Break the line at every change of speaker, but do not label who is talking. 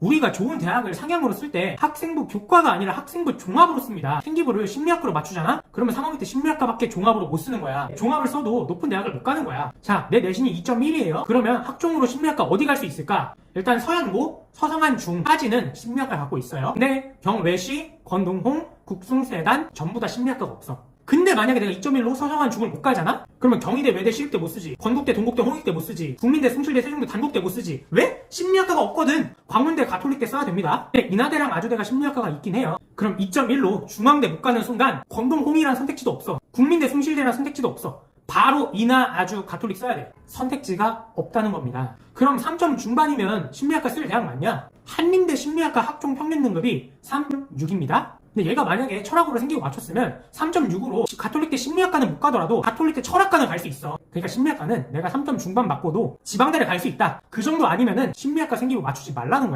우리가 좋은 대학을 상향으로 쓸 때 학생부 교과가 아니라 학생부 종합으로 씁니다. 생기부를 심리학과로 맞추잖아? 그러면 3학년 때 심리학과밖에 종합으로 못 쓰는 거야. 종합을 써도 높은 대학을 못 가는 거야. 자, 내 내신이 2.1이에요. 그러면 학종으로 심리학과 어디 갈 수 있을까? 일단 서현고, 서성한 중까지는 심리학과 갖고 있어요. 근데 경외시, 건동홍, 국숭세단 전부 다 심리학과가 없어. 근데 만약에 내가 2.1로 서성한 중을 못 가잖아? 그러면 경희대, 외대, 시립대 못 쓰지. 건국대, 동국대, 홍익대 못 쓰지. 국민대, 숭실대, 세종대, 단국대 못 쓰지. 왜? 심리학과가 없거든. 광문대, 가톨릭대 써야 됩니다. 근데 인하대랑 아주대가 심리학과가 있긴 해요. 그럼 2.1로 중앙대 못 가는 순간 건동홍이라는 선택지도 없어. 국민대, 숭실대라는 선택지도 없어. 바로 이나 아주 가톨릭 써야 돼. 선택지가 없다는 겁니다. 그럼 3점 중반이면 심리학과 쓸 대학 맞냐? 한림대 심리학과 학종 평균 등급이 3.6입니다. 근데 얘가 만약에 철학으로 생기고 맞췄으면 3.6으로 가톨릭대 심리학과는 못 가더라도 가톨릭대 철학과는 갈 수 있어. 그러니까 심리학과는 내가 3점 중반 맞고도 지방대를 갈 수 있다. 그 정도 아니면은 심리학과 생기고 맞추지 말라는 거야.